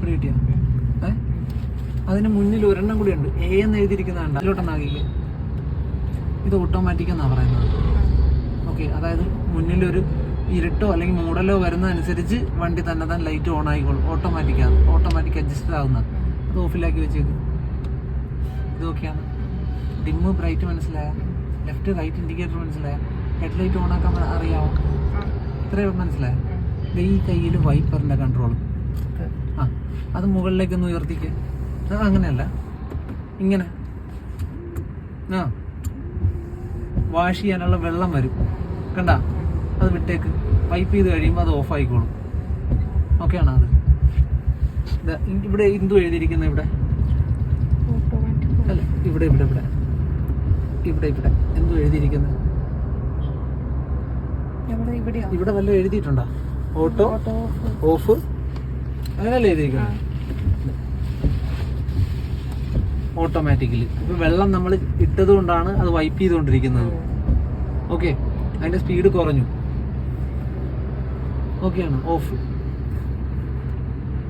ഇവിടെ കിട്ടിയ ഏ? അതിന് മുന്നിൽ ഒരെണ്ണം കൂടി ഉണ്ട്. എ എന്ന് എഴുതിയിരിക്കുന്ന കണ്ട? അതിലോട്ടൊന്നാകില്ലേ? ഇത് ഓട്ടോമാറ്റിക് എന്നാണ് പറയുന്നത്. ഓക്കെ അതായത് മുന്നിലൊരു ഇരട്ടോ അല്ലെങ്കിൽ മൂടലോ വരുന്നതനുസരിച്ച് വണ്ടി തന്നെ തന്നെ ലൈറ്റ് ഓൺ ആയിക്കോളും. ഓട്ടോമാറ്റിക്കാണ് ഓട്ടോമാറ്റിക് അഡ്ജസ്റ്റ് ആകുന്ന അത് ഓഫിലാക്കി വെച്ചേക്ക്. ഇതൊക്കെയാണ് ഡിമ്മ് ബ്രൈറ്റ് മനസ്സിലായ? ലെഫ്റ്റ് റൈറ്റ് ഇൻഡിക്കേറ്റർ മനസ്സിലായ? ഹെഡ്ലൈറ്റ് ഓൺ ആക്കാൻ അറിയാമോ ഇത്രയും മനസ്സിലായ? ഈ കയ്യിൽ വൈപ്പറിന്റെ കൺട്രോൾ ആ അത് മുകളിലേക്കൊന്ന് ഉയർത്തിക്ക്. അത് അങ്ങനെയല്ല. ഇങ്ങനെ. ആ. വാഷ് ചെയ്യാനുള്ള വെള്ളം വരും. കണ്ട? അത് വിട്ടേക്ക്. പൈപ്പ് ചെയ്ത് കഴിയുമ്പോൾ അത് ഓഫ് ആയിക്കോളും. ഓക്കെയാണോ അത്? ഇവിടെ എന്തു എഴുതിയിരിക്കുന്നത് ഇവിടെ. അല്ല ഇവിടെ ഇവിടെ ഇവിടെ. ഇവിടെ ഇവിടെ. എന്തു എഴുതിയിരിക്കുന്നത് ഇവിടെ വല്ലതും എഴുതിയിട്ടുണ്ടോ? ഓട്ടോ ഓട്ടോ ഓഫ് അങ്ങനെയല്ലേ എഴുതിയിരിക്കുന്നത് ഓട്ടോമാറ്റിക്കലി ഇപ്പൊ വെള്ളം നമ്മൾ ഇട്ടത് കൊണ്ടാണ് അത് വൈപ്പ് ചെയ്തുകൊണ്ടിരിക്കുന്നത്. ഓക്കെ അതിന്റെ സ്പീഡ് കുറഞ്ഞു. ഓക്കെയാണ് ഓഫ്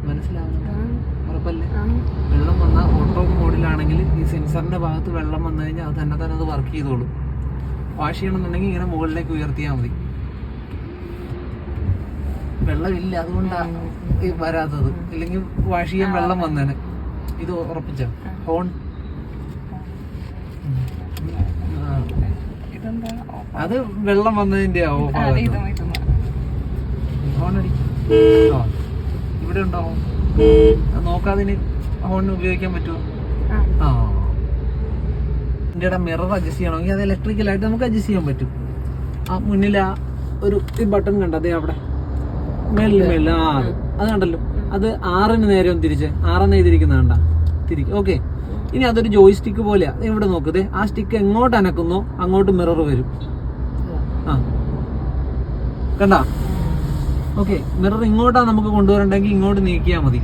മനസ്സിലാവുന്നുണ്ടോ? ഉറപ്പല്ലേ? വെള്ളം വന്ന ഓട്ടോ മോഡിലാണെങ്കിൽ ഈ സെൻസറിന്റെ ഭാഗത്ത് വെള്ളം വന്നു കഴിഞ്ഞാൽ അത് തന്നെ തന്നെ അത് വർക്ക് ചെയ്തോളും. വാഷ് ചെയ്യണമെന്നുണ്ടെങ്കിൽ ഇങ്ങനെ മുകളിലേക്ക് ഉയർത്തിയാൽ മതി. വെള്ളമില്ല അതുകൊണ്ടാണ് വരാത്തത്. ഇല്ലെങ്കിൽ വാഷ് ചെയ്യാൻ വെള്ളം വന്നേനെ. ഇത് ഉറപ്പിച്ച? ഹോൺ. അത് വെള്ളം വന്നതിന്റെ ഓഫ് ഹോൺ ഇവിടെ ഉണ്ടോ നോക്കാതിന് നോക്കാതെ ഹോൺ ഉപയോഗിക്കാൻ പറ്റുമോ ആ. ഇന്ത്യയുടെ മിറർ അഡ്ജസ്റ്റ് ചെയ്യണമെങ്കിൽ അത് ഇലക്ട്രിക്കലായിട്ട് നമുക്ക് അഡ്ജസ്റ്റ് ചെയ്യാൻ പറ്റും. ആ മുന്നിൽ ആ ഒരു ഈ ബട്ടൺ കണ്ടതേ അവിടെ. മേലിൽ മേലിൽ ആ അത്. അത് കണ്ടല്ലോ. അത് ആറിന് നേരെ തിരിച്ച്. ആറെന്ന് എഴുതിയിരിക്കുന്ന കണ്ട. തിരിക്കും. ഓക്കെ. ഇനി അതൊരു ജോയ് സ്റ്റിക്ക് പോലെയാ ഇവിടെ നോക്ക് ആ സ്റ്റിക്ക് എങ്ങോട്ട് അനക്കുന്നോ അങ്ങോട്ട് മിറർ വരും. ആ. കണ്ട? ഓക്കെ. മിറർ ഇങ്ങോട്ടാണ് നമുക്ക് കൊണ്ടുവരണ്ടെങ്കിൽ ഇങ്ങോട്ട് നീക്കിയാൽ മതി.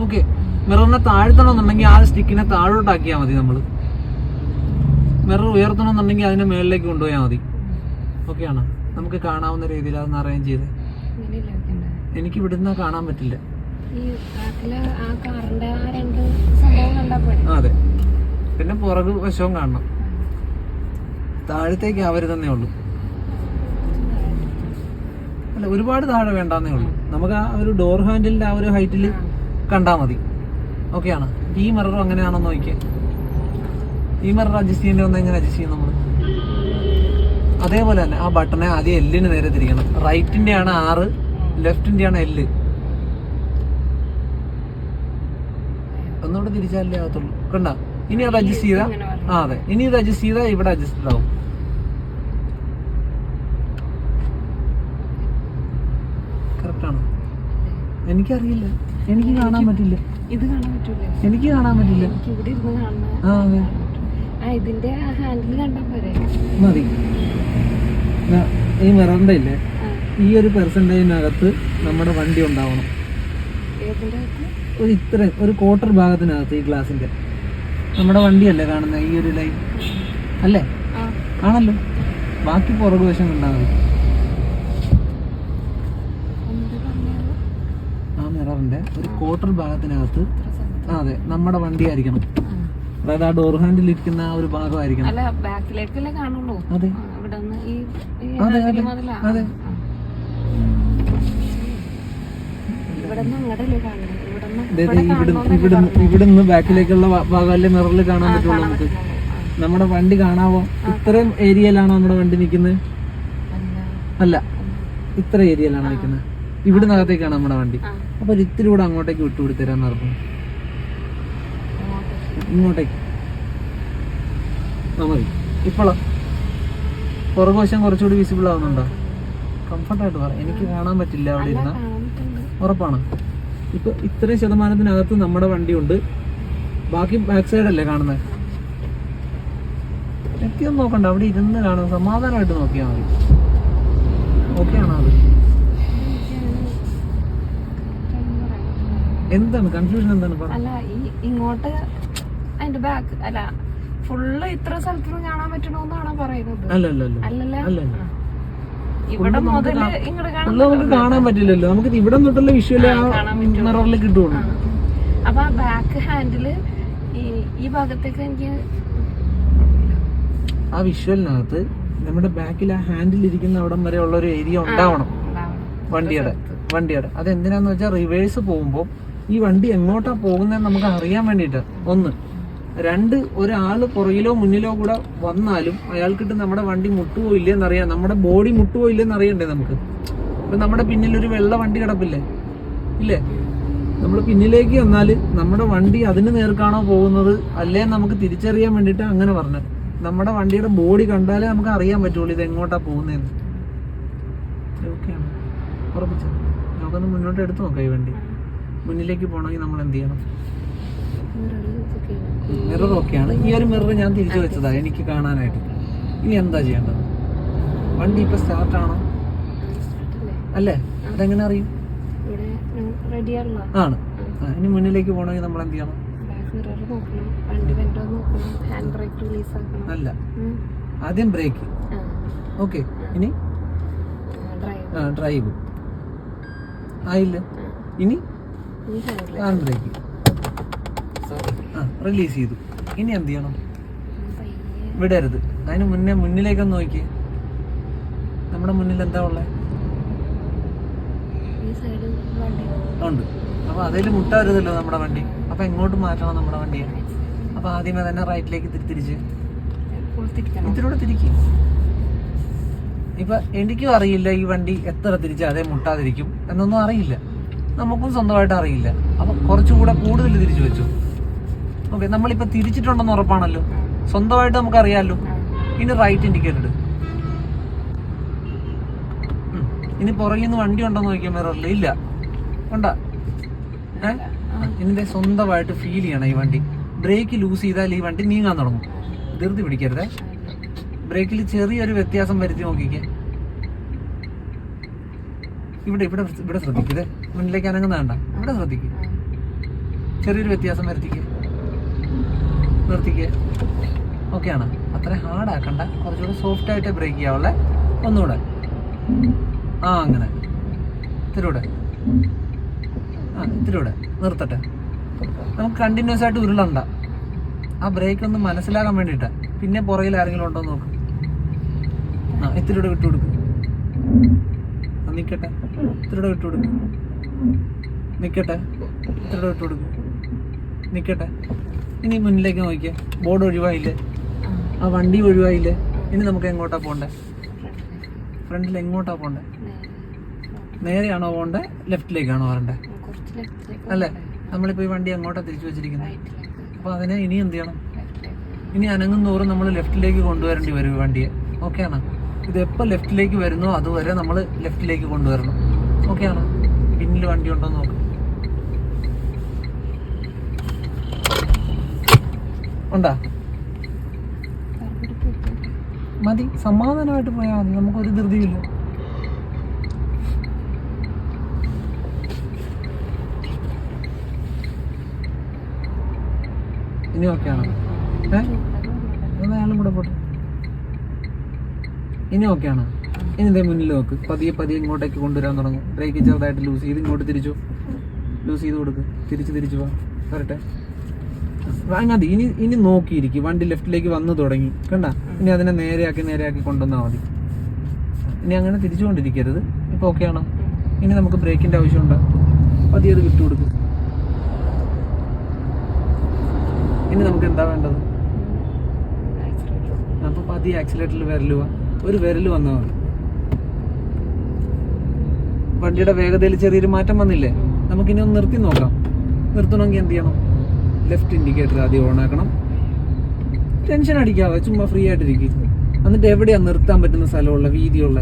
ഓക്കെ. മിററിനെ താഴ്ത്തണമെന്നുണ്ടെങ്കിൽ ആ സ്റ്റിക്കിനെ താഴോട്ടാക്കിയാൽ മതി നമ്മൾ മിറർ ഉയർത്തണമെന്നുണ്ടെങ്കിൽ അതിനെ മുകളിലേക്ക് കൊണ്ടുപോയാൽ മതി. ഓക്കെയാണ്? നമുക്ക് കാണാവുന്ന രീതിയിൽ അതൊന്ന് അറേഞ്ച് ചെയ്ത്? എനിക്ക് ഇവിടുന്ന് കാണാൻ പറ്റില്ല. അതെ. പിന്നെ പുറകു വശവും കാണണം. താഴത്തേക്ക് തന്നെ ഉള്ളൂ. അല്ല ഒരുപാട് താഴെ വേണ്ടാന്നേ ഉള്ളൂ. നമുക്ക് ആ ഒരു ഡോർ ഹാൻഡിലിന്റെ ആ ഒരു ഹൈറ്റിൽ കണ്ടാൽ മതി. ഓക്കെയാണ് ഈ മിററും അങ്ങനെയാണോ നോക്കിയേ. ഈ മിറർ അഡ്ജസ്റ്റ് ചെയ്യേണ്ടി വന്നാൽ എങ്ങനെ അഡ്ജസ്റ്റ് ചെയ്യും നമ്മൾ അതേപോലെ തന്നെ ആ ബട്ടണെ ആദ്യം എല്ലിന് നേരെ തിരിക്കണം. റൈറ്റിന്റെ ആണ് ആറ്. ലെഫ്റ്റിന്റെ ആണ് എല്ല് ഒന്നുകൂടെ തിരിച്ചാലേ ആകത്തുള്ളൂ. കണ്ട? ഇനി അത് അഡ്ജസ്റ്റ് ചെയ്താ. ആ അതെ. ഇനി ഇത് അഡ്ജസ്റ്റ് ചെയ്താൽ ഇവിടെ അഡ്ജസ്റ്റഡ് ആവും എനിക്കറിയില്ല. എനിക്ക് കാണാൻ പറ്റില്ല. ഇത് കാണാൻ പറ്റൂല? എനിക്ക് കാണാൻ പറ്റില്ല. ഇവിടെ ഇരുന്ന് കാണുന്ന ആ അതെ. ആ ഇതിന്റെ ഹാൻഡിൽ കണ്ടാ പോരെ. മതി. ഈ ഇല്ലേ? ആ ഈ ഒരു പെർസെന്റേജിനകത്ത് നമ്മുടെ വണ്ടി ഉണ്ടാവണം. ഒരു ഇത്ര ഒരു ക്വാർട്ടർ ഭാഗത്തിനകത്ത് ഈ ഗ്ലാസിന്റെ നമ്മുടെ വണ്ടിയല്ലേ കാണുന്നത് ഈ ഒരു ലൈൻ അല്ലേ? ആണല്ലോ. ബാക്കി പുറകു വശം കണ്ടാൽ മതി. ഒന്നുകൂടി പറഞ്ഞാൽ ആ മിററിന്റെ ഒരു ക്വാർട്ടർ ഭാഗത്തിനകത്ത് അതെ നമ്മുടെ വണ്ടി ആയിരിക്കണം. അതായത് ആ ഡോർ ഹാൻഡിൽ ഇരിക്കുന്ന ആ ഒരു ഭാഗമായിരിക്കണം. അതെ. അതെ, അതെ, ഇവിടുന്ന് ബാക്കിലേക്കുള്ള ഭാഗമല്ലേ മിററിൽ കാണാൻ പറ്റുള്ളൂ നമുക്ക്. നമ്മുടെ വണ്ടി കാണാവോ? ഇത്രയും ഏരിയയിലാണോ നമ്മുടെ വണ്ടി നിൽക്കുന്നത്? അല്ല. ഇത്ര ഏരിയയിലാണ് നിൽക്കുന്നത്. ഇവിടുന്ന് അകത്തേക്കാണ് നമ്മുടെ വണ്ടി. അപ്പൊ ഇത്തിരി കൂടെ അങ്ങോട്ടേക്ക് വിട്ടുകൊടുത്തരാന്ന് പറഞ്ഞു. അങ്ങോട്ട്. ഇങ്ങോട്ടേക്ക്. മതി. ഇപ്പോളോ? പുറകുവശം കുറച്ചുകൂടി വിസിബിൾ ആവുന്നുണ്ടോ? കംഫർട്ടായിട്ട് പറ. എനിക്ക് കാണാൻ പറ്റില്ല അവിടെ ഇരുന്ന. ഉറപ്പാണ്. ഇപ്പൊ ഇത്രയും ശതമാനത്തിനകത്ത് നമ്മുടെ വണ്ടിയുണ്ട്. ബാക്കി ബാക്ക് സൈഡ് അല്ലേ കാണുന്നത് എനിക്കൊന്നും നോക്കണ്ട അവിടെ ഇരുന്ന് കാണുന്നത് സമാധാനമായിട്ട് നോക്കിയാൽ മതി. ഓക്കെ ആണോ അത്? എന്താണ്? കൺഫ്യൂഷൻ എന്താണ്? അല്ല ഈ ഇങ്ങോട്ട് അതിന്റെ ബാക്ക് അല്ല ഫുള്ള് ഇത്ര സ്ഥലത്തുനിന്ന് കാണാൻ പറ്റണോന്നാണോ പറയുന്നത്? അല്ല അല്ല അല്ല അല്ല നമുക്ക് കാണാൻ പറ്റില്ലല്ലോ. നമുക്ക് ഇവിടെ തൊട്ടുള്ള വിഷ്വൽ. മിററിൽ കിട്ടുള്ളൂ. അപ്പൊ ആ ബാക്ക് ഹാൻഡിൽ ഈ ഭാഗത്തേക്ക് എനിക്ക് ആ വിഷ്വലിനകത്ത് നമ്മുടെ ബാക്കിൽ ആ ഹാൻഡിൽ ഇരിക്കുന്ന അവിടം വരെ ഉള്ള ഒരു ഏരിയ ഉണ്ടാവണം. ഉണ്ടാവണം. വണ്ടിയുടെ വണ്ടിയുടെ. അത് എന്തിനാന്ന് വെച്ചാൽ റിവേഴ്സ് പോകുമ്പോൾ ഈ വണ്ടി എങ്ങോട്ടാ പോകുന്നത് നമുക്ക് അറിയാൻ വേണ്ടിയിട്ട് ഒന്ന് രണ്ട് ഒരാൾ പുറകിലോ മുന്നിലോ കൂടെ വന്നാലും അയാൾക്കിട്ട് നമ്മുടെ വണ്ടി മുട്ടുവോ ഇല്ലെന്ന് അറിയാം നമ്മുടെ ബോഡി മുട്ടുവോ ഇല്ലെന്ന് അറിയണ്ടേ നമുക്ക്? ഇപ്പൊ നമ്മുടെ പിന്നിൽ ഒരു വെള്ള വണ്ടി കിടപ്പില്ലേ? ഇല്ലേ? നമ്മൾ പിന്നിലേക്ക് വന്നാൽ നമ്മുടെ വണ്ടി അതിന് നേർക്കാണോ പോകുന്നത്? അല്ലേ നമുക്ക് തിരിച്ചറിയാൻ വേണ്ടിയിട്ട് അങ്ങനെ പറഞ്ഞു നമ്മുടെ വണ്ടിയുടെ ബോഡി കണ്ടാലേ നമുക്ക് അറിയാൻ പറ്റുള്ളൂ ഇത് എങ്ങോട്ടാ പോകുന്നതെന്ന്. ഓക്കെയാണ് ഉറപ്പിച്ചു? നമുക്കൊന്ന് മുന്നോട്ട് എടുത്തു നോക്കാം ഈ വണ്ടി. മുന്നിലേക്ക് പോകണമെങ്കിൽ നമ്മൾ എന്ത് ചെയ്യണം? മിറർ ഓക്കെയാണ് ഈ ഒരു മിറർ ഞാൻ തിരിച്ചു വെച്ചതാണ് എനിക്ക് കാണാനായിട്ട്. ഇനി എന്താ ചെയ്യേണ്ടത്? വണ്ടി ഇപ്പൊ സ്റ്റാർട്ട് ആണോ? അല്ലേ? അതെങ്ങനെ അറിയും? ആണ്. ഇനി മുന്നിലേക്ക് പോകണമെങ്കിൽ നമ്മൾ എന്ത് ചെയ്യണം? അല്ല. ആദ്യം ബ്രേക്ക്. ഓക്കെ ഇനി? ഡ്രൈവ് ആയില്ല. ഇനി? ഹാൻഡ് ബ്രേക്ക് റിലീസ് ചെയ്തു. ഇനി എന്ത് ചെയ്യണം? വിടരുത്. അതിന് മുന്നേ മുന്നിലേക്കൊന്ന് നോക്കി നമ്മുടെ മുന്നിൽ എന്താ ഉള്ളത് ഉണ്ട്. അപ്പൊ അതിൽ മുട്ടരുതല്ലോ നമ്മുടെ വണ്ടി. അപ്പൊ എങ്ങോട്ട് മാറ്റണം നമ്മുടെ വണ്ടിയെ അപ്പൊ ആദ്യമേ തന്നെ റൈറ്റിലേക്ക് തിരി തിരിച്ച്. ഇതിലൂടെ തിരിക്കും. ഇപ്പൊ എനിക്കും അറിയില്ല ഈ വണ്ടി എത്ര തിരിച്ച് അതേ മുട്ടാതിരിക്കും എന്നൊന്നും അറിയില്ല. നമുക്കും സ്വന്തമായിട്ട് അറിയില്ല. അപ്പൊ കുറച്ചുകൂടെ കൂടുതൽ തിരിച്ചു വെച്ചു. ഓക്കെ നമ്മളിപ്പോ തിരിച്ചിട്ടുണ്ടെന്ന് ഉറപ്പാണല്ലോ. സ്വന്തമായിട്ട് നമുക്ക് അറിയാമല്ലോ ഇനി റൈറ്റ് ഇൻഡിക്കേറ്റർ ഇനി പുറകിൽ നിന്ന് വണ്ടി ഉണ്ടോ നോക്കിയാൽ മിററിൽ ഇല്ല. ഉണ്ടാ? ഇനി സ്വന്തമായിട്ട് ഫീൽ ചെയ്യണം ഈ വണ്ടി. ബ്രേക്ക് ലൂസ് ചെയ്താൽ ഈ വണ്ടി നീങ്ങാൻ തുടങ്ങും. ധൃതി പിടിക്കരുതേ. ബ്രേക്കിൽ ചെറിയൊരു വ്യത്യാസം വരുത്തി നോക്കിക്കേ. ഇവിടെ ഇവിടെ ഇവിടെ ശ്രദ്ധിക്കരുത് മുന്നിലേക്ക് അനങ്ങുന്ന വേണ്ട ഇവിടെ ശ്രദ്ധിക്കുക ചെറിയൊരു വ്യത്യാസം വരുത്തിക്കേ. നിർത്തിക്കേ. ഓക്കെയാണ് അത്ര ഹാർഡ് ആക്കണ്ട. കുറച്ചുകൂടെ സോഫ്റ്റ് ആയിട്ട് ബ്രേക്ക് ചെയ്യാവുള്ളേ. ഒന്നുകൂടെ. ആ അങ്ങനെ. ഇത്തിരൂടെ ആ ഇത്തിരൂടെ നിർത്തട്ടെ. നമുക്ക് കണ്ടിന്യൂസ് ആയിട്ട് ഉരുളണ്ട. ആ ബ്രേക്ക് ഒന്ന് മനസ്സിലാക്കാൻ വേണ്ടിയിട്ടാ. പിന്നെ പുറകിൽ ആരെങ്കിലും ഉണ്ടോ നോക്ക്. ആ ഇത്തിരൂടെ വിട്ടു കൊടുക്കും. നിൽക്കട്ടെ ഇത്തിരൂടെ വിട്ടു കൊടുക്കും. നിൽക്കട്ടെ ഇത്തിരൂടെ വിട്ടു കൊടുക്കും. നിക്കട്ടെ. ഇനി മുന്നിലേക്ക് നോക്കിയേ. ബോർഡ് ഒഴിവായില്ലേ? ആ വണ്ടി ഒഴിവായില്ലേ? ഇനി നമുക്ക് എങ്ങോട്ടാ പോണ്ടേ? ഫ്രണ്ടിൽ എങ്ങോട്ടാ പോണ്ടേ? നേരെയാണോ പോണ്ടേ? ലെഫ്റ്റിലേക്കാണോ വരണ്ടേ? അല്ലേ? നമ്മളിപ്പോ ഈ വണ്ടി എങ്ങോട്ടാ തിരിച്ചു വെച്ചിരിക്കുന്നത് അപ്പൊ അതിനെ ഇനി എന്ത് ചെയ്യണം? ഇനി അനങ്ങും തോറും നമ്മൾ ലെഫ്റ്റിലേക്ക് കൊണ്ടുവരേണ്ടി വരും വണ്ടിയെ. ഓക്കെ ആണോ? ഇത് എപ്പോൾ ലെഫ്റ്റിലേക്ക് വരുന്നോ അതുവരെ നമ്മൾ ലെഫ്റ്റിലേക്ക് കൊണ്ടുവരണം. ഓക്കെ ആണോ? പിന്നിൽ വണ്ടി ഉണ്ടോ നോക്ക്. ഉണ്ടാ? മതി. സമാധാനമായിട്ട് പോയാൽ മതി. നമുക്കൊരു ധൃതിയില്ല. ഇനി ഓക്കെയാണോ ഏ? അയാളും കൂടെ പോട്ടെ. ഇനി ഓക്കെയാണോ ഇനി ഇതേ മുന്നിൽ നോക്ക്. പതിയെ പതിയെ ഇങ്ങോട്ടേക്ക് കൊണ്ടുവരാൻ തുടങ്ങും. ബ്രേക്ക് ചെറുതായിട്ട് ലൂസ് ചെയ്ത് ഇങ്ങോട്ട് തിരിച്ചു. ലൂസ് ചെയ്ത് കൊടുക്ക്. തിരിച്ച് തിരിച്ചു പോവാം വരട്ടെ. മതി ഇനി ഇനി നോക്കിയിരിക്കും. വണ്ടി ലെഫ്റ്റിലേക്ക് വന്നു തുടങ്ങി. കണ്ട? ഇനി അതിനെ നേരെയാക്കി നേരെയാക്കി കൊണ്ടുവന്നാൽ മതി. ഇനി അങ്ങനെ തിരിച്ചുകൊണ്ടിരിക്കരുത്. ഇപ്പൊ ആണോ? ഇനി നമുക്ക് ബ്രേക്കിന്റെ ആവശ്യമുണ്ട്? പതിയെ അത് വിട്ടുകൊടുക്കും ഇനി നമുക്ക് എന്താ വേണ്ടത്? അപ്പൊ പതിയെ ആക്സിലേറ്ററിൽ വിരൽ പോവാ ഒരു വിരൽ വന്നാൽ മതി. വണ്ടിയുടെ വേഗതയിൽ ചെറിയൊരു മാറ്റം വന്നില്ലേ? നമുക്കിനി ഒന്ന് നിർത്തി നോക്കാം. നിർത്തണമെങ്കിൽ എന്ത് ചെയ്യണം? ലെഫ്റ്റ് ഇൻഡിക്കേറ്റർ ആദ്യം ഓൺ ആക്കണം. ടെൻഷൻ അടിക്കാതെ ചുമ്മാ ഫ്രീ ആയിട്ടിരിക്കും. എന്നിട്ട് എവിടെയാണ് നിർത്താൻ പറ്റുന്ന സ്ഥലമുള്ള വീതിയുള്ള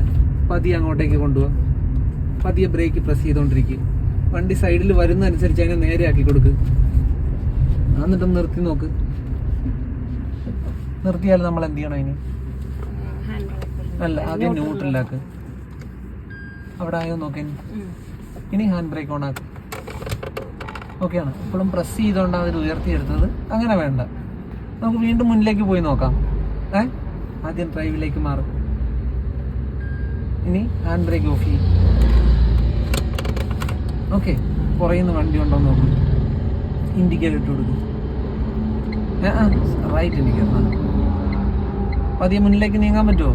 പതിയെ അങ്ങോട്ടേക്ക് കൊണ്ടുപോകാം പതിയെ ബ്രേക്ക് പ്രസ് ചെയ്തുകൊണ്ടിരിക്കും വണ്ടി സൈഡിൽ വരുന്നതനുസരിച്ച് അതിനെ നേരെ ആക്കി കൊടുക്ക്. എന്നിട്ട് നിർത്തി നോക്ക്. നിർത്തിയാൽ നമ്മൾ എന്ത് ചെയ്യണം അതിന്? അല്ല ആദ്യം ന്യൂട്രലാക്ക് അവിടെ ആയോ നോക്കാൻ ഇനി. ഹാൻഡ് ബ്രേക്ക് ഓൺ ആക്കും. ഓക്കെയാണ്. ഇപ്പോഴും പ്രസ് ചെയ്തുകൊണ്ടാണ് അതിൽ ഉയർത്തിയെടുത്തത്. അങ്ങനെ വേണ്ട. നമുക്ക് വീണ്ടും മുന്നിലേക്ക് പോയി നോക്കാം. ഏ? ആദ്യം ഡ്രൈവിലേക്ക് മാറും. ഇനി ഹാൻഡ് ബ്രേക്ക് ഓഫ് ചെയ്യും. ഓക്കെ. കുറയുന്ന വണ്ടി ഉണ്ടോ നോക്കും. ഇൻഡിക്കേറ്റർ ഇട്ട് കൊടുക്കും. റൈറ്റ് ഇൻഡിക്കേറ്റർ പതിയെ മുന്നിലേക്ക് നീങ്ങാൻ പറ്റുമോ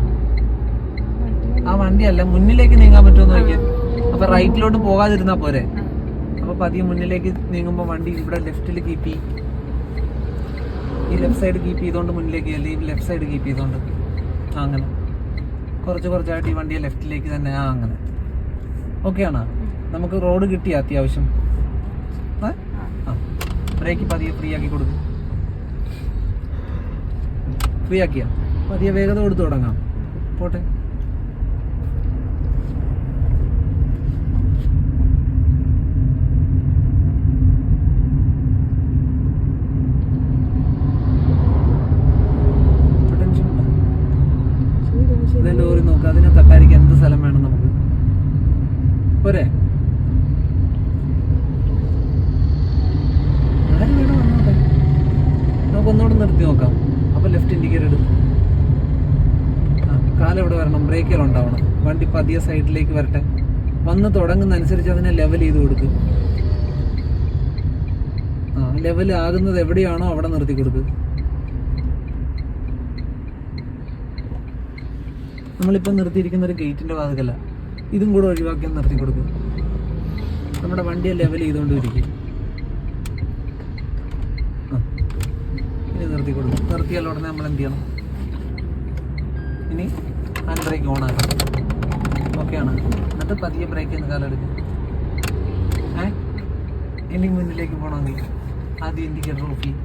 ആ വണ്ടിയല്ല മുന്നിലേക്ക് നീങ്ങാൻ പറ്റുമോ നോക്കിയാൽ അപ്പൊ റൈറ്റിലോട്ട് പോകാതിരുന്നാ പോരെ? പതിയെ മുന്നിലേക്ക് നീങ്ങുമ്പോൾ വണ്ടി ഇവിടെ ലെഫ്റ്റിൽ കീപ്പ് ചെയ്യും. ഈ ലെഫ്റ്റ് സൈഡ് കീപ്പ് ചെയ്തോണ്ട് മുന്നിലേക്ക് അല്ലെങ്കിൽ ലെഫ്റ്റ് സൈഡ് കീപ്പ് ചെയ്തോണ്ട്. അങ്ങനെ. കുറച്ച് കുറച്ചായിട്ട് ഈ വണ്ടിയെ ലെഫ്റ്റിലേക്ക് തന്നെ ആ അങ്ങനെ. ഓക്കെ ആണോ? നമുക്ക് റോഡ് കിട്ടിയ അത്യാവശ്യം? ആ. ബ്രേക്ക് പതിയെ ഫ്രീ ആക്കി കൊടുക്കും. ഫ്രീ ആക്കിയാ? പതിയെ വേഗത കൊടുത്തു തുടങ്ങാം. പോട്ടെ ഇപ്പൊ tension ഉണ്ടോ? ഇതേ ലോറി നോക്ക് അതിനെ തട്ടായിരിക്കും എന്ത് സ്ഥലം വേണം നമുക്ക് പോരെ ആര് വേണം വന്നോട്ടെ നമുക്ക് ഒന്നുകൂടെ നിർത്തി നോക്കാം അപ്പൊ ലെഫ്റ്റ് ഇൻഡിക്കേറ്റർ ഇടും ആ കാലെവിടെ വരണം ബ്രേക്കുകൾ ഉണ്ടാവണം വണ്ടി പതിയെ സൈഡിലേക്ക് വരട്ടെ. വന്ന് തുടങ്ങുന്ന അനുസരിച്ച് അതിനെ ലെവൽ ചെയ്ത് കൊടുക്കും. ആ ലെവൽ ആകുന്നത് എവിടെയാണോ അവിടെ നിർത്തി കൊടുക്കുക നമ്മളിപ്പോൾ നിർത്തിയിരിക്കുന്ന ഒരു ഗേറ്റിന്റെ വാതകല്ല ഇതും കൂടെ ഒഴിവാക്കി നിർത്തി കൊടുക്കും. നമ്മുടെ വണ്ടിയെ ലെവൽ ചെയ്തുകൊണ്ടിരിക്കും നിർത്തി കൊടുക്കും. നിർത്തിയാൽ ഉടനെ നമ്മൾ എന്ത് ചെയ്യണം? ഇനി ഹാൻഡ് ബ്രേക്ക് ഓൺ ആക്കണം. ഓക്കെയാണ്. എന്നിട്ട് പതിയെ ബ്രേക്ക് ചെയ്യുന്ന കാലം എടുക്കും. ഏ? ഇനി മുന്നിലേക്ക് പോകണമെങ്കിൽ ആദ്യം ഇൻഡിക്കേറ്റർ ഓഫ് ചെയ്യും.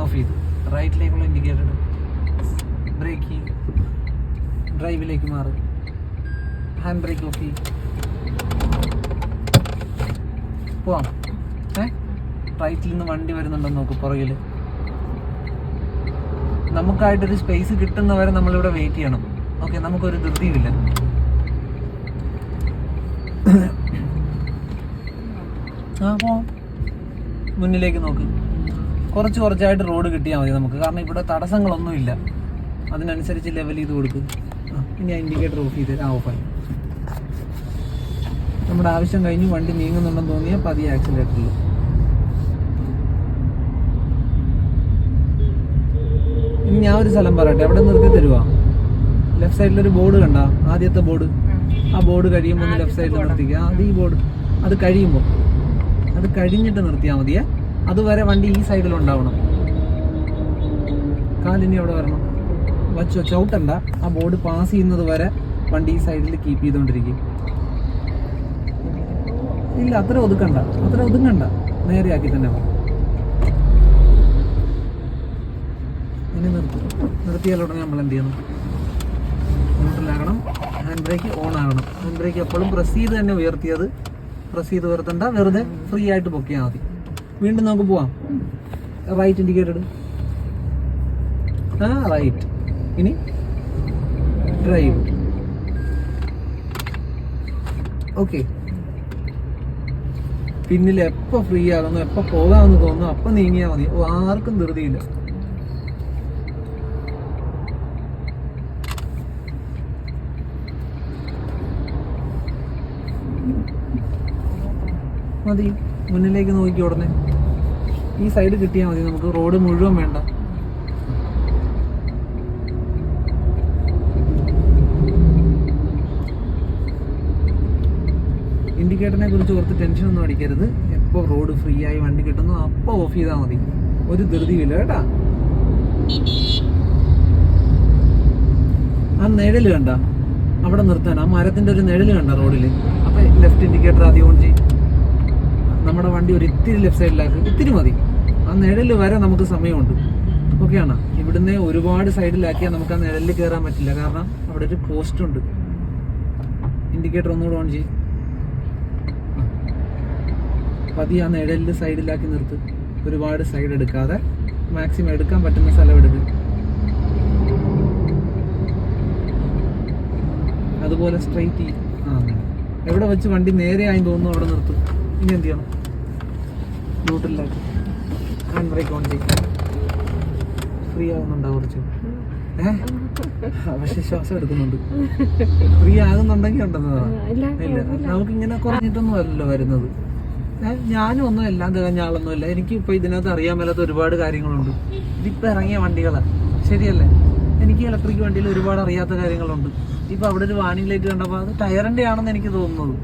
ഓഫ് ചെയ്തു. റൈറ്റിലേക്കുള്ള ഇൻഡിക്കേറ്റർ ബ്രേക്ക് ചെയ്യും. ഡ്രൈവിലേക്ക് മാറും. ഹാൻഡ് ബ്രേക്ക് ഓഫ് ചെയ്യും. പോവാം. ഏ? റൈറ്റിൽ നിന്ന് വണ്ടി വരുന്നുണ്ടെന്ന് നോക്ക് പുറകിൽ നമുക്കായിട്ടൊരു സ്പേസ് കിട്ടുന്നവരെ നമ്മളിവിടെ വെയിറ്റ് ചെയ്യണം. ഓക്കെ നമുക്കൊരു ധൃതിയുമില്ല. ആ മുന്നിലേക്ക് നോക്ക്. കുറച്ച് കുറച്ചായിട്ട് റോഡ് കിട്ടിയാൽ മതി നമുക്ക്. കാരണം ഇവിടെ തടസ്സങ്ങളൊന്നുമില്ല. അതിനനുസരിച്ച് ലെവൽ ചെയ്ത് കൊടുക്ക്. ഇനി ആ ഇൻഡിക്കേറ്റർ ഓഫ് ചെയ്ത് ആ ഓഫായി നമ്മുടെ ആവശ്യം കഴിഞ്ഞ് വണ്ടി നീങ്ങുന്നുണ്ടെന്ന് തോന്നിയാൽ പതിയെ ആക്സിലേറ്ററിൽ ഇനി ഞാൻ ഒരു സ്ഥലം പറയട്ടെ. എവിടെ നിർത്തി തരുവാ? ലെഫ്റ്റ് സൈഡിൽ ഒരു ബോർഡ് കണ്ട? ആദ്യത്തെ ബോർഡ് ആ ബോർഡ് കഴിയുമ്പോൾ ലെഫ്റ്റ് സൈഡിൽ നിർത്തിക്കുക അത് ഈ ബോർഡ് അത് കഴിയുമ്പോൾ അത് കഴിഞ്ഞിട്ട് നിർത്തിയാൽ മതിയേ. അതുവരെ വണ്ടി ഈ സൈഡിൽ ഉണ്ടാവണം. കാലിനി അവിടെ വരണം. വച്ചോ ചവിട്ടണ്ട ആ ബോർഡ് പാസ് ചെയ്യുന്നത് വരെ വണ്ടി ഈ സൈഡിൽ കീപ്പ് ചെയ്തുകൊണ്ടിരിക്കും ഇല്ല അത്ര ഒതുക്കണ്ട. അത്ര ഒതുങ്ങണ്ട. നേരെ ആക്കി തന്നെ വാ. ഇനി നിർത്തും. നമ്മൾ എന്ത് ചെയ്യണം? ന്യൂട്രലാകണം ഹാൻഡ് ബ്രേക്ക് ഓൺ ആകണം ഹാൻഡ് ബ്രേക്ക് എപ്പോഴും പ്രസ് ചെയ്ത് തന്നെ ഉയർത്തിയത്. പ്രസ് ചെയ്ത് ഉയർത്തണ്ട. വെറുതെ ഫ്രീ ആയിട്ട് പൊക്കിയാൽ മതി. വീണ്ടും നമുക്ക് പോവാം. റൈറ്റ് ഇൻഡിക്കേറ്റഡ് ആ റൈറ്റ് ഇനി ഡ്രൈവ് ഓക്കെ പിന്നിൽ എപ്പോൾ ഫ്രീ ആകുന്നു എപ്പോൾ പോകാമെന്ന് തോന്നുന്നു അപ്പം നീങ്ങിയാൽ മതി. ഓ, ആർക്കും ധൃതിയില്ല. മതി. മുന്നിലേക്ക് നോക്കി ഉടനെ. ഈ സൈഡ് കിട്ടിയാൽ മതി. നമുക്ക് റോഡ് മുഴുവൻ വേണ്ട. ഇൻഡിക്കേറ്ററിനെ കുറിച്ച് ഓർത്ത് ടെൻഷൻ ഒന്നും അടിക്കരുത്. എപ്പോൾ റോഡ് ഫ്രീ ആയി വണ്ടി കിട്ടുന്നു അപ്പോൾ ഓഫ് ചെയ്താൽ മതി. ഒരു ധൃതിയില്ല കേട്ടാ. ആ നിഴൽ കണ്ട. അവിടെ നിർത്താൻ. ആ മരത്തിന്റെ ഒരു നിഴൽ കണ്ട റോഡിൽ അപ്പൊ ലെഫ്റ്റ് ഇൻഡിക്കേറ്റർ ആദ്യം ഓൺ ചെയ്യും. നമ്മുടെ വണ്ടി ഒരു ഇത്തിരി ലെഫ്റ്റ് സൈഡിലാക്കി ഇത്തിരി മതി. ആ നിഴൽ വരെ നമുക്ക് സമയമുണ്ട്. ഓക്കെയാണ് ഇവിടുന്ന് ഒരുപാട് സൈഡിലാക്കിയാൽ നമുക്ക് ആ നിഴലിൽ കയറാൻ പറ്റില്ല. കാരണം അവിടെ ഒരു പോസ്റ്റ് ഉണ്ട്. ഇൻഡിക്കേറ്റർ ഒന്നുകൂടെ ഓൺ ചെയ്യും. പതി ആ നിഴലിൽ സൈഡിലാക്കി നിർത്ത്. ഒരുപാട് സൈഡ് എടുക്കാതെ മാക്സിമം എടുക്കാൻ പറ്റുന്ന സ്ഥലം എടുക്കുക അതുപോലെ സ്ട്രൈറ്റ് ആ. എവിടെ വെച്ച് വണ്ടി നേരെ ആയി തോന്നുന്നു അവിടെ നിർത്തും. ഇനി എന്ത് ചെയ്യണം? ന്യൂട്രലാക്കി ഹാൻഡ് ബ്രേക്ക് ഓൺ ചെയ്യും. ഫ്രീ ആവുന്നുണ്ടോ കുറച്ച്? ഏഹ് പക്ഷെ ശ്വാസം എടുക്കുന്നുണ്ട്. ഫ്രീ ആകുന്നുണ്ടെങ്കിൽ ഉണ്ടെന്നതാണ് ഇല്ല ഇല്ല നമുക്ക് ഇങ്ങനെ കുറഞ്ഞിട്ടൊന്നും അല്ലല്ലോ വരുന്നത്. ഞാനും ഒന്നും എല്ലാം തികഞ്ഞ ആളൊന്നുമല്ല എനിക്ക് ഇപ്പൊ ഇതിനകത്ത് അറിയാൻ മേലാത്ത ഒരുപാട് കാര്യങ്ങളുണ്ട്. ഇതിപ്പോ ഇറങ്ങിയ വണ്ടികളാ. ശരിയല്ലേ? എനിക്ക് ഇലക്ട്രിക് വണ്ടിയിൽ ഒരുപാട് അറിയാത്ത കാര്യങ്ങളുണ്ട്. ഇപ്പൊ അവിടെ ഒരു വാണിംഗ് ലൈറ്റ് കണ്ടപ്പോൾ അത് ടയറിന്റെ ആണെന്ന് എനിക്ക് തോന്നുന്നത്.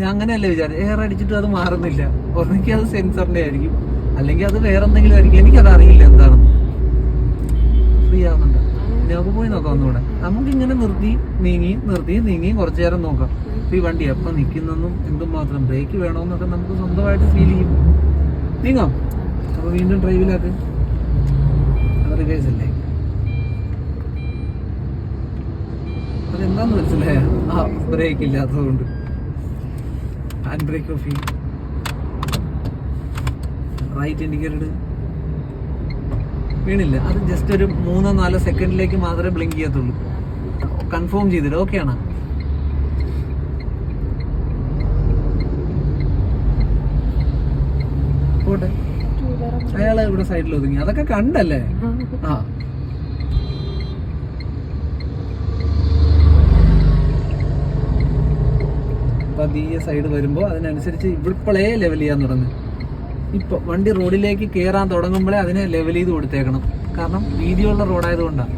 ഞാൻ അങ്ങനെയല്ലേ വിചാരം എയർ അടിച്ചിട്ട് അത് മാറുന്നില്ല. ഒന്നെങ്കിൽ അത് സെൻസറിന്റെ ആയിരിക്കും. അല്ലെങ്കിൽ അത് വേറെ എന്തെങ്കിലും ആയിരിക്കും. എനിക്കത് അറിയില്ല എന്താണ്. ഫ്രീ ആവുന്നുണ്ട്. നമുക്ക് പോയി നോക്കാം ഒന്നുകൂടെ. നമുക്ക് ഇങ്ങനെ നിർത്തി നീങ്ങി നിർത്തി നീങ്ങി കുറച്ചു നേരം നോക്കാം. ഈ വണ്ടി എപ്പം നിൽക്കുന്നെന്നും എന്തുമാത്രം ബ്രേക്ക് വേണമെന്നൊക്കെ നമുക്ക് സ്വന്തമായിട്ട് ഫീൽ ചെയ്യും. നീങ്ങാം. അപ്പൊ വീണ്ടും ഡ്രൈവിലാക്ക് റിവേഴ്സ് അല്ലേ? അതെന്താന്ന് മനസ്സിലായ? ആ ബ്രേക്ക് ഇല്ലാത്തതുകൊണ്ട്. ഹാൻഡ് ബ്രേക്ക് ഓഫ് ചെയ്യും റൈറ്റ് ഇൻഡിക്കേറ്റഡ് വീണില്ല. അത് ജസ്റ്റ് ഒരു മൂന്നോ നാലോ സെക്കൻഡിലേക്ക് മാത്രമേ ബ്ലിങ്ക് ചെയ്യത്തുള്ളൂ. കൺഫേം ചെയ്തിട്ട് ഓക്കെ ആണ്? അയാളെ ഇവിടെ സൈഡിൽ ഒതുങ്ങി. അതൊക്കെ കണ്ടല്ലേ? ആ. പതിയെ സൈഡ് വരുമ്പോൾ അതിനനുസരിച്ച് ഇവിടെ ലെവൽ ചെയ്യാൻ തുടങ്ങി. ഇപ്പൊ വണ്ടി റോഡിലേക്ക് കയറാൻ തുടങ്ങുമ്പോഴേ അതിനെ ലെവൽ ചെയ്ത് കൊടുത്തേക്കണം. കാരണം വീതിയുള്ള റോഡായതുകൊണ്ടാണ്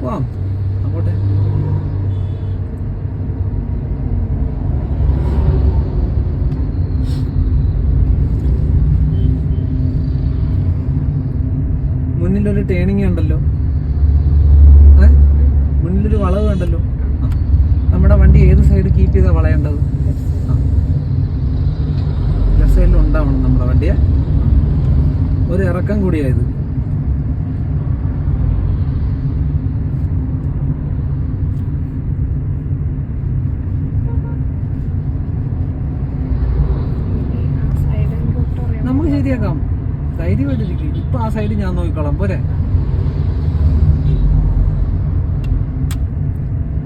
പോവാം അങ്ങോട്ടെ മുന്നിലൊരു ടേണിങ് ഉണ്ടല്ലോ ഏ? മുന്നിലൊരു വളവ് ഉണ്ടല്ലോ ആ. നമ്മുടെ വണ്ടി ഏത് സൈഡ് കീപ്പ് ചെയ്താ വളയേണ്ടത് ലെഫ്റ്റ് സൈഡിൽ ഉണ്ടാവണം നമ്മുടെ വണ്ടിയെ ഒരു ഇറക്കം കൂടിയായത് നമുക്ക് ശരിയാക്കാം ധൈര്യമായിട്ടിരിക്കും ഇപ്പൊ ആ സൈഡ് ഞാൻ നോക്കിക്കോളാം. പോരെ.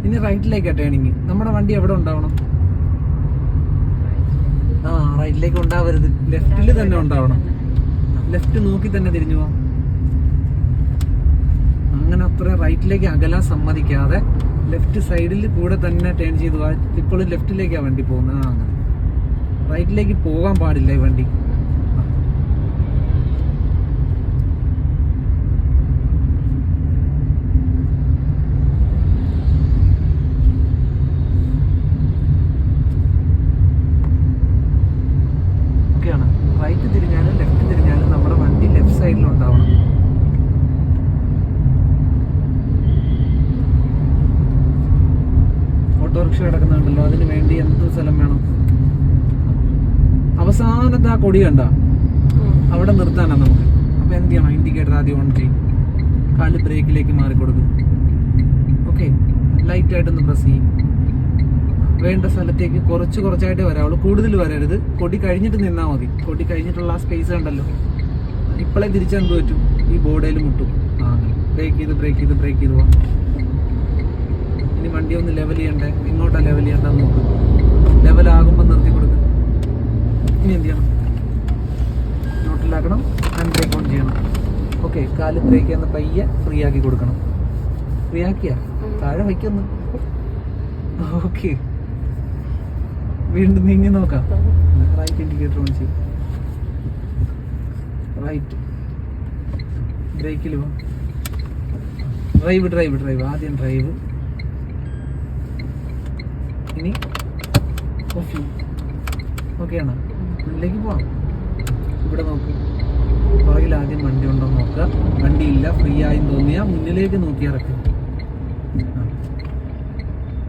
ഇനി റൈറ്റിലേക്ക് ടേണിങ് നമ്മുടെ വണ്ടി എവിടെ ഉണ്ടാവണം? ആ റൈറ്റിലേക്ക് ഉണ്ടാവരുത്. ലെഫ്റ്റിൽ തന്നെ ഉണ്ടാവണം. ലെഫ്റ്റ് നോക്കി തന്നെ തിരിഞ്ഞു പോവാം അങ്ങനെ അത്ര റൈറ്റിലേക്ക് അകലാൻ സമ്മതിക്കാതെ ലെഫ്റ്റ് സൈഡിൽ കൂടെ തന്നെ ടേൺ ചെയ്തു. പോവാ ഇപ്പോഴും ലെഫ്റ്റിലേക്കാണ് വണ്ടി പോകുന്നത്. ആ അങ്ങനെ. റൈറ്റിലേക്ക് പോകാൻ പാടില്ല ഈ വണ്ടി ആ. ഓക്കെയാണ് റൈറ്റ് തിരിഞ്ഞാലും ലെഫ്റ്റ് തിരിഞ്ഞാലും നമ്മുടെ വണ്ടി ലെഫ്റ്റ് സൈഡിൽ ഉണ്ടാവണം ഓട്ടോറിക്ഷ കിടക്കുന്നുണ്ടല്ലോ അതിന് വേണ്ടി എന്ത് സ്ഥലം വേണം അവസാനത്തെ ആ കൊടി കണ്ട അവിടെ നിർത്താനാ നമുക്ക്. അപ്പൊ എന്ത് ചെയ്യണം? ഇൻഡിക്കേറ്റർ ആദ്യം ഓൺ ചെയ്യും. കാൽ ബ്രേക്കിലേക്ക് മാറിക്കൊടുക്കും ഓക്കെ ലൈറ്റ് ആയിട്ടൊന്ന് പ്രസ് ചെയ്യും. വേണ്ട സ്ഥലത്തേക്ക് കുറച്ച് കുറച്ചായിട്ട് വരാവുള്ളൂ. കൂടുതൽ വരരുത്. കൊടി കഴിഞ്ഞിട്ട് നിന്നാൽ മതി. കൊടി കഴിഞ്ഞിട്ടുള്ള ആ സ്പേസ് കണ്ടല്ലോ ഇപ്പോഴേ തിരിച്ചെന്ത് പറ്റും? ഈ ബോർഡേൽ മുട്ടും. ആ ബ്രേക്ക് ചെയ്ത് ബ്രേക്ക് ചെയ്ത് ബ്രേക്ക് ചെയ്ത് പോവാം. ഇനി വണ്ടി ഒന്ന് ലെവൽ ചെയ്യണ്ടേ? ഇങ്ങോട്ടാ ലെവൽ ചെയ്യണ്ടെന്ന് നോക്കും. ലെവലാകുമ്പോൾ നിർത്തി കൊടുക്കും. ഇനി എന്ത് ചെയ്യണം? നോട്ടിലാക്കണം ഹാൻഡ് ബ്രേക്ക് ഓൺ ചെയ്യണം. ഓക്കെ കാൽ ബ്രേക്ക് ചെയ്യുന്ന പയ്യെ ഫ്രീ ആക്കി കൊടുക്കണം. ഫ്രീ ആക്കിയാ? താഴെ വയ്ക്കൊന്ന്. ഓക്കെ വീണ്ടും നീങ്ങി നോക്കാം. റൈറ്റ് ഇൻഡിക്കേറ്റർ ഓൺ ചെയ്യും. റൈറ്റ് ബ്രേക്കിൽ പോ ഡ്രൈവ് ഡ്രൈവ് ഡ്രൈവ് ആദ്യം ഡ്രൈവ് ഇനി ഓഫ് ആണ്? മുന്നിലേക്ക് പോവാം. ആദ്യം വണ്ടി ഉണ്ടോ നോക്കുക. വണ്ടി ഇല്ല ഫ്രീ ആയി തോന്നിയാൽ മുന്നിലേക്ക് നോക്കി ഇറക്കുക.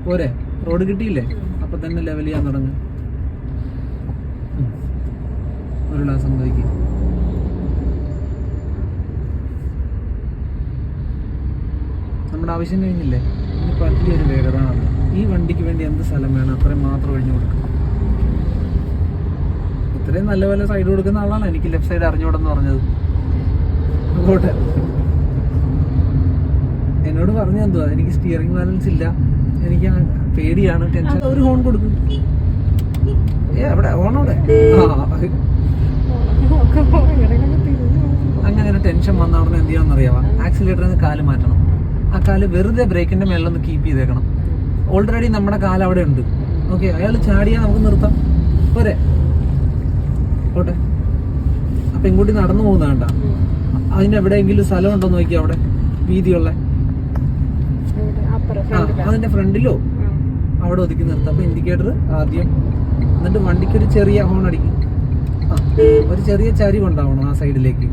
പോരെ? റോഡ് കിട്ടിയില്ലേ? അപ്പൊ തന്നെ ലെവൽ ചെയ്യാൻ തുടങ്ങും. ഒരു ഗ്ലാസ് സംഭവിക്കും. നമ്മുടെ ആവശ്യം കഴിഞ്ഞില്ലേ? ഇനി വലിയൊരു വേഗത ഈ വണ്ടിക്ക് വേണ്ടി എന്ത് സ്ഥലം വേണം? അത്രയും മാത്രം ഒഴിഞ്ഞു കൊടുക്കും. ഇത്രയും നല്ല പോലെ സൈഡ് കൊടുക്കുന്ന ആളാണ് എനിക്ക് ലെഫ്റ്റ് സൈഡ് അറിഞ്ഞുകൂടെന്ന് പറഞ്ഞത്. അങ്ങോട്ട് എന്നോട് പറഞ്ഞു എന്തുവാ? എനിക്ക് സ്റ്റിയറിംഗ് ബാലൻസ് ഇല്ല. എനിക്ക് പേടിയാണ് ടെൻഷൻ ഒരു ഹോൺ കൊടുക്കും. ഏ അവിടെ ഹോണോടെ അങ്ങനെ ഒരു ടെൻഷൻ വന്ന ഉടനെ എന്ത് ചെയ്യാമെന്ന് അറിയാവാ? ആക്സിലേറ്ററിൽ നിന്ന് കാൽ മാറ്റണം. ആ കാൽ വെറുതെ ബ്രേക്കിന്റെ മേളിലൊന്ന് കീപ്പ് ചെയ്തേക്കണം. ഓൾറെഡി നമ്മുടെ കാൽ അവിടെ ഉണ്ട്. ഓക്കെ അയാൾ ചാടിയാ നമുക്ക് നിർത്താം. പോരെ. ഓട്ടെ അപ്പൊ ഇങ്ങോട്ട് നടന്നു പോകുന്ന അതിന് എവിടെയെങ്കിലും സ്ഥലം ഉണ്ടോ നോക്കി അവിടെ വീതിയുള്ള ആ അതിന്റെ ഫ്രണ്ടിലോ? അവിടെ ഒതുക്കി നിർത്താം. അപ്പൊ ഇൻഡിക്കേറ്റർ ആദ്യം എന്നിട്ട് വണ്ടിക്ക് ഒരു ചെറിയ ഹോൺ അടിക്കും. ആ ഒരു ചെറിയ ചരിവ് ഉണ്ടാവണം ആ സൈഡിലേക്ക്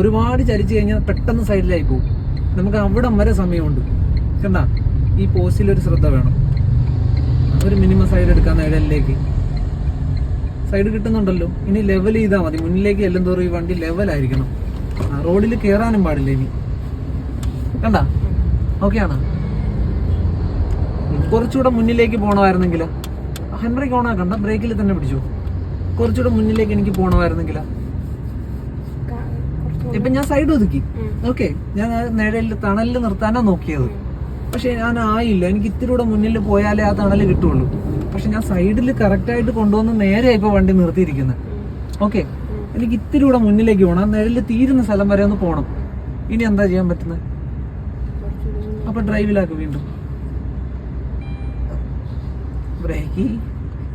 ഒരുപാട് ചരിച്ചു കഴിഞ്ഞാൽ പെട്ടെന്ന് സൈഡിലായി പോകും. നമുക്ക് അവിടം വരെ സമയമുണ്ട്. കണ്ട? ഈ പോസ്റ്റിൽ ഒരു ശ്രദ്ധ വേണം. ഒരു മിനിമം സൈഡ് എടുക്കാൻ ഇടലിലേക്ക് സൈഡ് കിട്ടുന്നുണ്ടല്ലോ. ഇനി ലെവൽ ചെയ്താൽ മതി. മുന്നിലേക്ക് എല്ലാം തോറും ഈ വണ്ടി ലെവലായിരിക്കണം റോഡിൽ കയറാനും പാടില്ല ഇനി. കണ്ട? ഓക്കെ ആണോ കുറച്ചുകൂടെ മുന്നിലേക്ക് പോകണമായിരുന്നെങ്കിൽ ഹെൻറിക്ക് ഓണാക്കണ്ട ബ്രേക്കിൽ തന്നെ പിടിച്ചു? കുറച്ചുകൂടെ മുന്നിലേക്ക് എനിക്ക് പോകണമായിരുന്നെങ്കിൽ ഇപ്പൊ ഞാൻ സൈഡ് ഒതുക്കി. ഓക്കെ. ഞാൻ നിഴലിൽ തണലിൽ നിർത്താനാ നോക്കിയത്. പക്ഷെ ഞാൻ ആയില്ല. എനിക്ക് ഇത്തിരി കൂടെ മുന്നിൽ പോയാലേ ആ തണൽ കിട്ടുള്ളൂ. പക്ഷെ ഞാൻ സൈഡിൽ കറക്റ്റ് ആയിട്ട് കൊണ്ടുവന്ന് നേരെ ഇപ്പൊ വണ്ടി നിർത്തിയിരിക്കുന്നത് ഓക്കെ. എനിക്ക് ഇത്തിരി കൂടെ മുന്നിലേക്ക് പോകണം ആ നിഴലിൽ തീരുന്ന സ്ഥലം വരെ ഒന്ന് പോകണം ഇനി എന്താ ചെയ്യാൻ പറ്റുന്നത്? അപ്പൊ ഡ്രൈവിലാക്ക് വീണ്ടും. ബ്രേക്ക്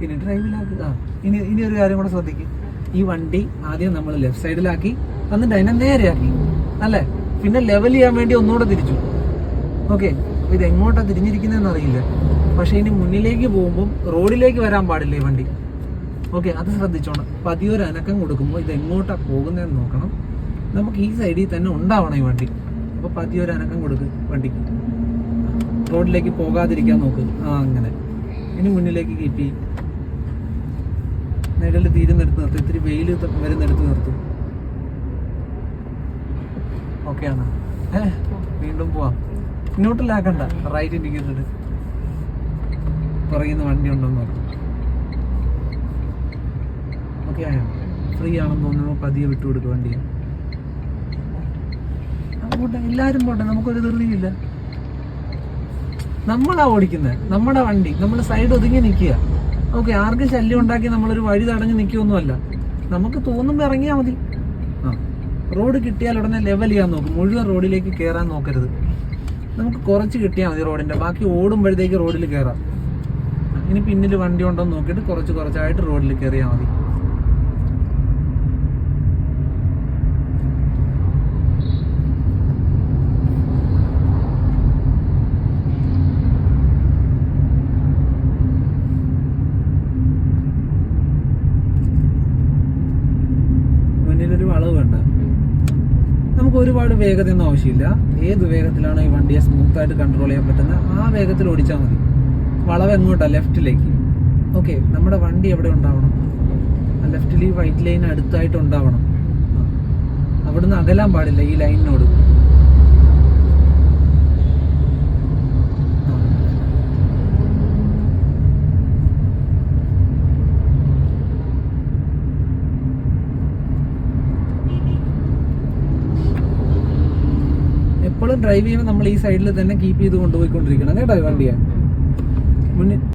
ഇനി ഡ്രൈവിലാക്കുക ആ ഇനി ഇനി ഒരു കാര്യം കൂടെ ശ്രദ്ധിക്കും. ഈ വണ്ടി ആദ്യം നമ്മൾ ലെഫ്റ്റ് സൈഡിലാക്കി എന്നിട്ട് അതിനെ നേരെയാക്കി. അല്ലേ? പിന്നെ ലെവൽ ചെയ്യാൻ വേണ്ടി ഒന്നുകൂടെ തിരിച്ചു. ഓക്കെ ഇത് എങ്ങോട്ടാണ് തിരിഞ്ഞിരിക്കുന്നതെന്ന് അറിയില്ല. പക്ഷെ ഇനി മുന്നിലേക്ക് പോകുമ്പോൾ റോഡിലേക്ക് വരാൻ പാടില്ല ഈ വണ്ടി. ഓക്കെ അത് ശ്രദ്ധിച്ചോണം. പതിയൊരു അനക്കം കൊടുക്കുമ്പോൾ ഇത് എങ്ങോട്ടാ പോകുന്നതെന്ന് നോക്കണം. നമുക്ക് ഈ സൈഡിൽ തന്നെ ഉണ്ടാവണം ഈ വണ്ടി. അപ്പൊ പതിയൊരു അനക്കം കൊടുക്ക് വണ്ടിക്ക് റോഡിലേക്ക് പോകാതിരിക്കാൻ നോക്ക്. ആ അങ്ങനെ. ഇനി മുന്നിലേക്ക് കീപ്പ് ചെയ്യും നിഴൽ തീരുന്നെടുത്ത് നിർത്തും. ഇത്തിരി വെയിൽ വരുന്നെടുത്ത് നിർത്തും. ഓക്കെ ആണ് ഏ വീണ്ടും പോവാം. ഇങ്ങോട്ടിലാക്കണ്ട റൈറ്റ് ഇൻഡിക്കേറ്റർ പറയുന്ന വണ്ടി ഉണ്ടോ എന്ന് നോക്കാം ഓക്കെ ആയോ ഫ്രീ ആണെന്ന് തോന്നുന്നു പതിയെ വിട്ടു കൊടുക്കുക വണ്ടിയെ പോട്ടെ. എല്ലാരും പോട്ടെ. നമുക്കൊരു ധൃതിയില്ല. നമ്മളാ ഓടിക്കുന്നത് നമ്മുടെ വണ്ടി. നമ്മൾ സൈഡ് ഒതുങ്ങി നിൽക്കുക. ഓക്കെ ആർക്കും ശല്യം ഉണ്ടാക്കി നമ്മളൊരു വഴി തടഞ്ഞ് നിൽക്കുകയൊന്നുമല്ല നമുക്ക് തോന്നുമ്പോൾ ഇറങ്ങിയാൽ മതി. ആ റോഡ് കിട്ടിയാൽ ഉടനെ ലെവൽ ചെയ്യാൻ നോക്കും. മുഴുവൻ റോഡിലേക്ക് കയറാൻ നോക്കരുത്. നമുക്ക് കുറച്ച് കിട്ടിയാൽ മതി റോഡിന്റെ. ബാക്കി ഓടുമ്പോഴത്തേക്ക് റോഡിൽ കയറാം ഇനി പിന്നിൽ വണ്ടി ഉണ്ടോ നോക്കിയിട്ട് കുറച്ച് കുറച്ചായിട്ട് റോഡിൽ കയറിയാൽ മതി മുന്നിലൊരു വളവ് വേണ്ട നമുക്ക് ഒരുപാട് വേഗതയൊന്നും ആവശ്യമില്ല. ഏത് വേഗത്തിലാണോ ഈ വണ്ടിയെ സ്മൂത്ത് ആയിട്ട് കൺട്രോൾ ചെയ്യാൻ പറ്റുന്നത് ആ വേഗത്തിൽ ഓടിച്ചാൽ മതി. വളവ് എങ്ങോട്ടാ? ലെഫ്റ്റിലേക്ക് ഓക്കെ നമ്മുടെ വണ്ടി എവിടെ ഉണ്ടാവണം? ലെഫ്റ്റിൽ ഈ വൈറ്റ് ലൈൻ അടുത്തായിട്ട് ഉണ്ടാവണം. അവിടുന്ന് അകലാൻ പാടില്ല ഈ ലൈനിനോട് ആ. എപ്പോഴും ഡ്രൈവ് ചെയ്യുമ്പോൾ നമ്മൾ ഈ സൈഡിൽ തന്നെ കീപ്പ് ചെയ്ത് കൊണ്ടുപോയിക്കൊണ്ടിരിക്കണം കേട്ടോ വണ്ടിയെ. മുന്നിൽ